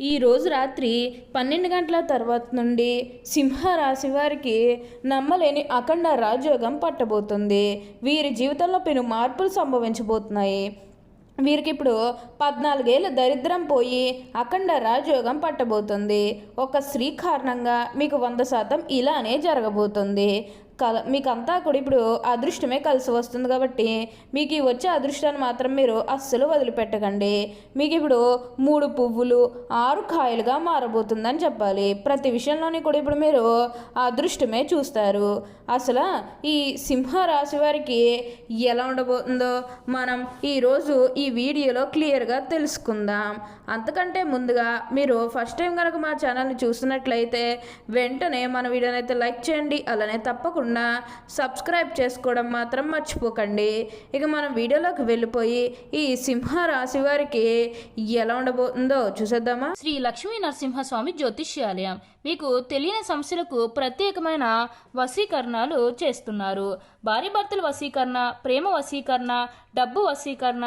ఈ రోజు రాత్రి పన్నెండు గంటల తర్వాత నుండి సింహరాశి వారికి నమ్మలేని అఖండ రాజయోగం పట్టబోతుంది. వీరి జీవితంలో పెను మార్పులు సంభవించబోతున్నాయి. వీరికి ఇప్పుడు పద్నాలుగేళ్ళ దరిద్రం పోయి అఖండ రాజయోగం పట్టబోతుంది. ఒక స్త్రీ కారణంగా మీకు వంద శాతం ఇలానే జరగబోతుంది. కల మీకంతా కూడా ఇప్పుడు అదృష్టమే కలిసి వస్తుంది కాబట్టి మీకు ఈ వచ్చే అదృష్టాన్ని మాత్రం మీరు అస్సలు వదిలిపెట్టకండి. మీకు ఇప్పుడు మూడు పువ్వులు ఆరు కాయలుగా మారబోతుందని చెప్పాలి. ప్రతి విషయంలోనే కూడా ఇప్పుడు మీరు అదృష్టమే చూస్తారు. అసలు ఈ సింహ రాశి వారికి ఎలా ఉండబోతుందో మనం ఈరోజు ఈ వీడియోలో క్లియర్గా తెలుసుకుందాం. అంతకంటే ముందుగా మీరు ఫస్ట్ టైం కనుక మా ఛానల్ని చూస్తున్నట్లయితే వెంటనే మన వీడియోని అయితే లైక్ చేయండి. అలానే తప్పకుండా సబ్స్క్రైబ్ చేసుకోవడం మాత్రం మర్చిపోకండి. ఇక మనం వీడియోలోకి వెళ్ళిపోయి ఈ సింహ రాశి వారికి ఎలా ఉండబోతుందో చూసేద్దామా? శ్రీ లక్ష్మీ నరసింహస్వామి జ్యోతిష్యాలయం మీకు తెలియని సమస్యలకు ప్రత్యేకమైన వశీకరణాలు చేస్తున్నారు. భార్య భర్తల వశీకరణ ప్రేమ వశీకరణ డబ్బు వశీకరణ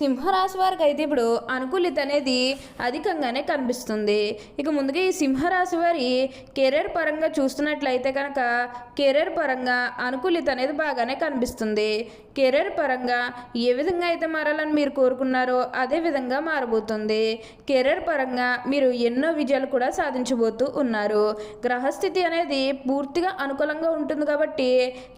సింహరాశి వారికి అయితే ఇప్పుడు అనుకూలిత అనేది అధికంగానే కనిపిస్తుంది. ఇక ముందుగా ఈ సింహరాశి వారి కెరీర్ పరంగా చూస్తున్నట్లయితే కనుక కెరీర్ పరంగా అనుకూలిత అనేది బాగానే కనిపిస్తుంది. కెరీర్ పరంగా ఏ విధంగా అయితే మారాలని మీరు కోరుకున్నారో అదే విధంగా మారబోతుంది. కెరీర్ పరంగా మీరు ఎన్నో విజయాలు కూడా సాధించబోతూ ఉన్నారు. గ్రహస్థితి అనేది పూర్తిగా అనుకూలంగా ఉంటుంది కాబట్టి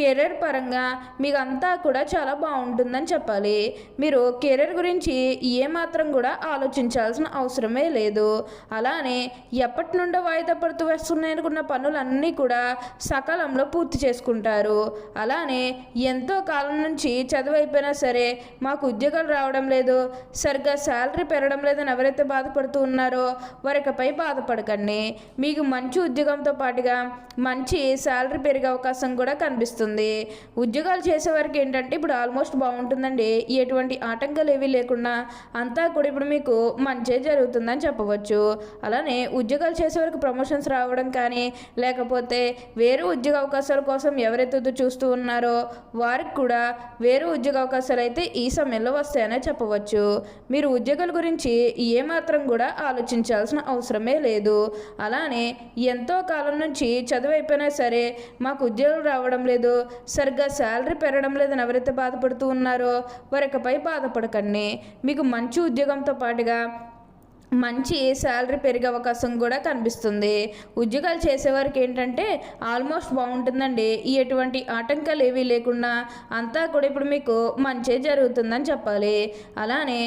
కెరీర్ పరంగా మీకు అంతా కూడా చాలా బాగుంటుందని చెప్పాలి. మీరు కెరీర్ గురించి ఏమాత్రం కూడా ఆలోచించాల్సిన అవసరమే లేదు. అలానే ఎప్పటి నుండో వాయిదా పడుతూ వస్తున్నాయనుకున్న పనులన్నీ కూడా సకాలంలో పూర్తి చేసుకుంటారు. అలానే ఎంతో కాలం నుంచి చదువు అయిపోయినా సరే మాకు ఉద్యోగాలు రావడం లేదు. సరిగ్గా శాలరీ పెరగడం లేదని ఎవరైతే బాధపడుతూ ఉన్నారో వారికపై బాధపడకండి. మీకు మంచి ఉద్యోగంతో పాటుగా మంచి శాలరీ పెరిగే అవకాశం కూడా కనిపిస్తుంది. ఉద్యోగాలు చేసే వారికి ఏంటంటే ఇప్పుడు ఆల్మోస్ట్ బాగుంటుందండి. ఎటువంటి ఆటంకాలు ఏవీ లేకుండా అంతా కూడా ఇప్పుడు మీకు మంచి జరుగుతుందని చెప్పవచ్చు. అలానే ఉద్యోగాలు చేసే వరకు ప్రమోషన్స్ రావడం కానీ లేకపోతే వేరే ఉద్యోగ అవకాశాల కోసం ఎవరైతే చూస్తూ ఉన్నారో వారికి కూడా వేరే ఉద్యోగ అవకాశాలు అయితే ఈ సమయంలో వస్తాయనే చెప్పవచ్చు. మీరు ఉద్యోగాల గురించి ఏమాత్రం కూడా ఆలోచించాల్సిన అవసరమే లేదు. అలానే ఎంతో కాలం నుంచి చదువు అయిపోయినా సరే మాకు ఉద్యోగం రావడం లేదు సరిగ్గా శాలరీ పెరగడం లేదని ఎవరైతే బాధపడుతూ ఉన్నారో వారికపై బాధపడకండి. మీకు మంచి ఉద్యోగంతో పాటుగా మంచి శాలరీ పెరిగే అవకాశం కూడా కనిపిస్తుంది. ఉద్యోగాలు చేసేవారికి ఏంటంటే ఆల్మోస్ట్ బాగుంటుందండి. ఎటువంటి ఆటంకాలు ఏవీ లేకుండా అంతా కూడా ఇప్పుడు మీకు మంచి జరుగుతుందని చెప్పాలి. అలానే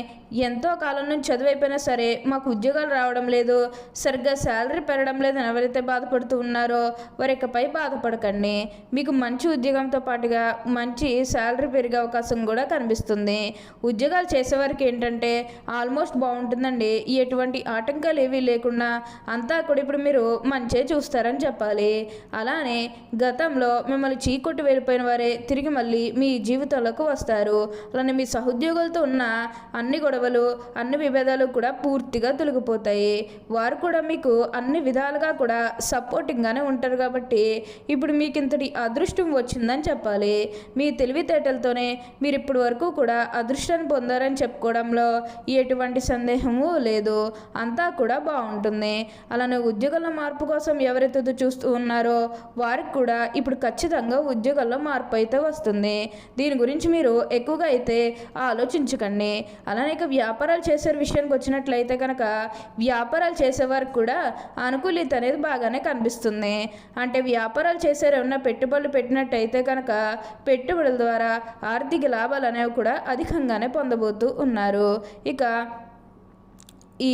ఎంతో కాలం నుంచి చదువైపోయినా సరే మాకు ఉద్యోగాలు రావడం లేదు సరిగ్గా శాలరీ పెరగడం లేదని ఎవరైతే బాధపడుతూ ఉన్నారో వారికపై బాధపడకండి. మీకు మంచి ఉద్యోగంతో పాటుగా మంచి శాలరీ పెరిగే అవకాశం కూడా కనిపిస్తుంది. ఉద్యోగాలు చేసేవారికి ఏంటంటే ఆల్మోస్ట్ బాగుంటుందండి. ఎటువంటి ఆటంకాలు ఏవీ లేకుండా అంతా కూడా ఇప్పుడు మీరు మంచే చూస్తారని చెప్పాలి. అలానే గతంలో మిమ్మల్ని చీకొట్టి వెళ్ళిపోయిన వారే తిరిగి మళ్ళీ మీ జీవితంలోకి వస్తారు. అలానే మీ సహోద్యోగులతో ఉన్న అన్ని గొడవలు అన్ని విభేదాలు కూడా పూర్తిగా తొలగిపోతాయి. వారు కూడా మీకు అన్ని విధాలుగా కూడా సపోర్టింగ్గానే ఉంటారు కాబట్టి ఇప్పుడు మీకు ఇంతటి అదృష్టం వచ్చిందని చెప్పాలి. మీ తెలివితేటలతోనే మీరు ఇప్పటి వరకు కూడా అదృష్టాన్ని పొందారని చెప్పుకోవడంలో ఎటువంటి సందేహము లేదు. అంతా కూడా బాగుంటుంది. అలానే ఉద్యోగాల మార్పు కోసం ఎవరైతే చూస్తూ ఉన్నారో వారికి కూడా ఇప్పుడు ఖచ్చితంగా ఉద్యోగాల్లో మార్పు అయితే వస్తుంది. దీని గురించి మీరు ఎక్కువగా అయితే ఆలోచించకండి. అలానే ఇక వ్యాపారాలు చేసే విషయానికి వచ్చినట్లయితే కనుక వ్యాపారాలు చేసేవారికి కూడా అనుకూలిత అనేది బాగానే కనిపిస్తుంది. అంటే వ్యాపారాలు చేసే ఏమన్నా పెట్టుబడులు పెట్టినట్టయితే కనుక పెట్టుబడుల ద్వారా ఆర్థిక లాభాలు అనేవి కూడా అధికంగానే పొందబోతూ ఉన్నారు. ఇక ఈ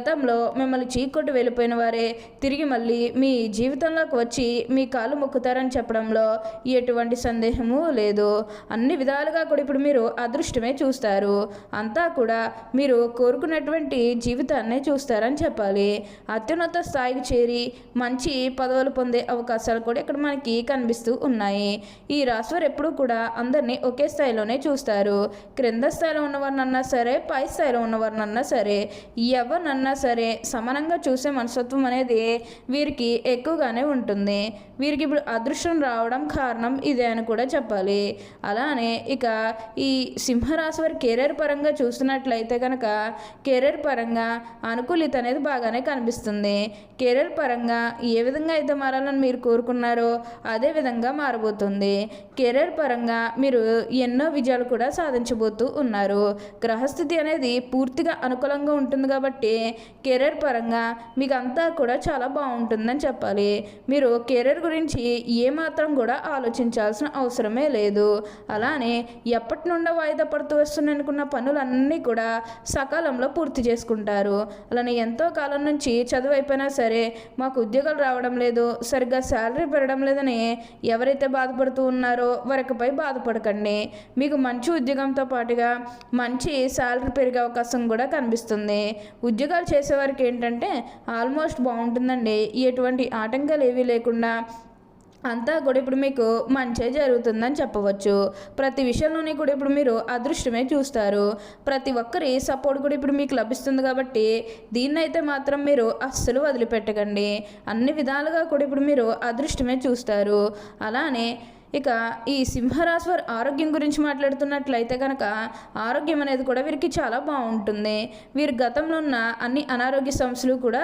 గతంలో మిమ్మల్ని చీకొట్టు వెళ్ళిపోయిన వారే తిరిగి మళ్ళీ మీ జీవితంలోకి వచ్చి మీ కాలు మొక్కుతారని చెప్పడంలో ఎటువంటి సందేహము లేదు. అన్ని విధాలుగా కూడా ఇప్పుడు మీరు అదృష్టమే చూస్తారు. అంతా కూడా మీరు కోరుకున్నటువంటి జీవితాన్నే చూస్తారని చెప్పాలి. అత్యున్నత స్థాయికి చేరి మంచి పదవులు పొందే అవకాశాలు కూడా ఇక్కడ మనకి కనిపిస్తూ ఉన్నాయి. ఈ రాశివారు ఎప్పుడూ కూడా అందరినీ ఒకే స్థాయిలోనే చూస్తారు. క్రింద స్థాయిలో ఉన్నవారినన్నా సరే పై స్థాయిలో ఉన్నవారినన్నా సరే ఎవరినన్నా సరే సమానంగా చూసే మనస్తత్వం అనేది వీరికి ఎక్కువగానే ఉంటుంది. వీరికి ఇప్పుడు అదృష్టం రావడం కారణం ఇదే అని కూడా చెప్పాలి. అలానే ఇక ఈ సింహరాశి వారి కెరీర్ పరంగా చూస్తున్నట్లయితే కనుక కెరీర్ పరంగా అనుకూలిత అనేది బాగానే కనిపిస్తుంది. కెరీర్ పరంగా ఏ విధంగా అయితే మారాలని మీరు కోరుకున్నారో అదే విధంగా మారబోతుంది. కెరీర్ పరంగా మీరు ఎన్నో విజయాలు కూడా సాధించబోతూ ఉన్నారు. గ్రహస్థితి అనేది పూర్తిగా అనుకూలంగా ఉంటుంది కాబట్టి కెరీర్ పరంగా మీకు అంతా కూడా చాలా బాగుంటుందని చెప్పాలి. మీరు కెరీర్ గురించి ఏమాత్రం కూడా ఆలోచించాల్సిన అవసరమే లేదు. అలానే ఎప్పటి నుండో వాయిదా పడుతూ వస్తున్నాయి అనుకున్న పనులన్నీ కూడా సకాలంలో పూర్తి చేసుకుంటారు. అలానే ఎంతో కాలం నుంచి చదువు అయిపోయినా సరే మాకు ఉద్యోగాలు రావడం లేదు సరిగ్గా శాలరీ పెరగడం లేదని ఎవరైతే బాధపడుతూ ఉన్నారో వారికిపై బాధపడకండి. మీకు మంచి ఉద్యోగంతో పాటుగా మంచి శాలరీ పెరిగే అవకాశం కూడా కనిపిస్తుంది. ఉద్యోగాలు చేసేవారికి ఏంటంటే ఆల్మోస్ట్ బాగుంటుందండి. ఎటువంటి ఆటంకాలు ఏవీ లేకుండా అంతా కూడా ఇప్పుడు మీకు మంచే జరుగుతుందని చెప్పవచ్చు. ప్రతి విషయంలోనే కూడా ఇప్పుడు మీరు అదృష్టమే చూస్తారు. ప్రతి ఒక్కరి సపోర్ట్ కూడా ఇప్పుడు మీకు లభిస్తుంది కాబట్టి దీన్నైతే మాత్రం మీరు అస్సలు వదిలిపెట్టకండి. అన్ని విధాలుగా కూడా ఇప్పుడు మీరు అదృష్టమే చూస్తారు. అలానే ఇక ఈ సింహరాశి వారి ఆరోగ్యం గురించి మాట్లాడుతున్నట్లయితే కనుక ఆరోగ్యం అనేది కూడా వీరికి చాలా బాగుంటుంది. వీరి గతంలో ఉన్న అన్ని అనారోగ్య సమస్యలు కూడా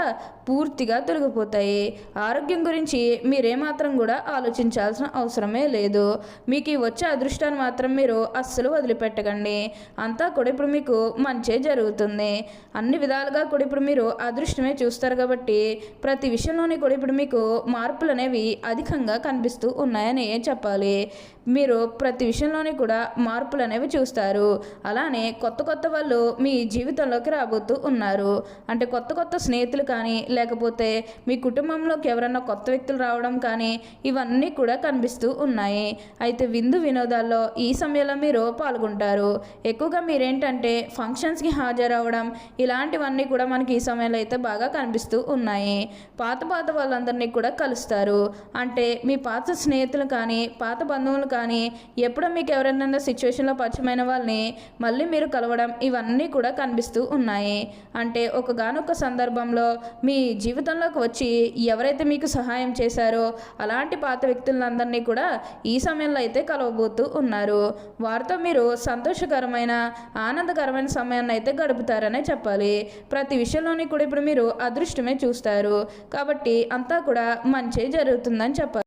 పూర్తిగా తొలగిపోతాయి. ఆరోగ్యం గురించి మీరేమాత్రం కూడా ఆలోచించాల్సిన అవసరమే లేదు. మీకు ఈ వచ్చే అదృష్టాన్ని మాత్రం మీరు అస్సలు వదిలిపెట్టకండి. అంతా కూడా ఇప్పుడు మీకు మంచే జరుగుతుంది. అన్ని విధాలుగా కూడా ఇప్పుడు మీరు అదృష్టమే చూస్తారు కాబట్టి ప్రతి విషయంలోని కూడా ఇప్పుడు మీకు మార్పులు అనేవి అధికంగా కనిపిస్తూ ఉన్నాయని చెప్పాలి. మీరు ప్రతి విషయంలోనే కూడా మార్పులు అనేవి చూస్తారు. అలానే కొత్త కొత్త వాళ్ళు మీ జీవితంలోకి రాబోతూ ఉన్నారు. అంటే కొత్త కొత్త స్నేహితులు కానీ లేకపోతే మీ కుటుంబంలోకి ఎవరైనా కొత్త వ్యక్తులు రావడం కానీ ఇవన్నీ కూడా కనిపిస్తూ ఉన్నాయి. అయితే విందు వినోదాల్లో ఈ సమయంలో మీరు పాల్గొంటారు. ఎక్కువగా మీరేంటంటే ఫంక్షన్స్కి హాజరవడం ఇలాంటివన్నీ కూడా మనకి ఈ సమయంలో అయితే బాగా కనిపిస్తూ ఉన్నాయి. పాత పాత వాళ్ళందరినీ కూడా కలుస్తారు. అంటే మీ పాత స్నేహితులు కానీ పాత బంధువులు కానీ ఎప్పుడో మీకు ఎవరైనా సిచ్యువేషన్లో పరిచయమైన వాళ్ళని మళ్ళీ మీరు కలవడం ఇవన్నీ కూడా కనిపిస్తూ ఉన్నాయి. అంటే ఒకగానొక సందర్భంలో మీ జీవితంలోకి వచ్చి ఎవరైతే మీకు సహాయం చేశారో అలాంటి పాత వ్యక్తులందరినీ కూడా ఈ సమయంలో అయితే కలవబోతూ ఉన్నారు. వారితో మీరు సంతోషకరమైన ఆనందకరమైన సమయాన్ని అయితే గడుపుతారనే చెప్పాలి. ప్రతి విషయంలోని కూడా ఇప్పుడు మీరు అదృష్టమే చూస్తారు. కాబట్టి అంతా కూడా మంచి జరుగుతుందని చెప్పాలి.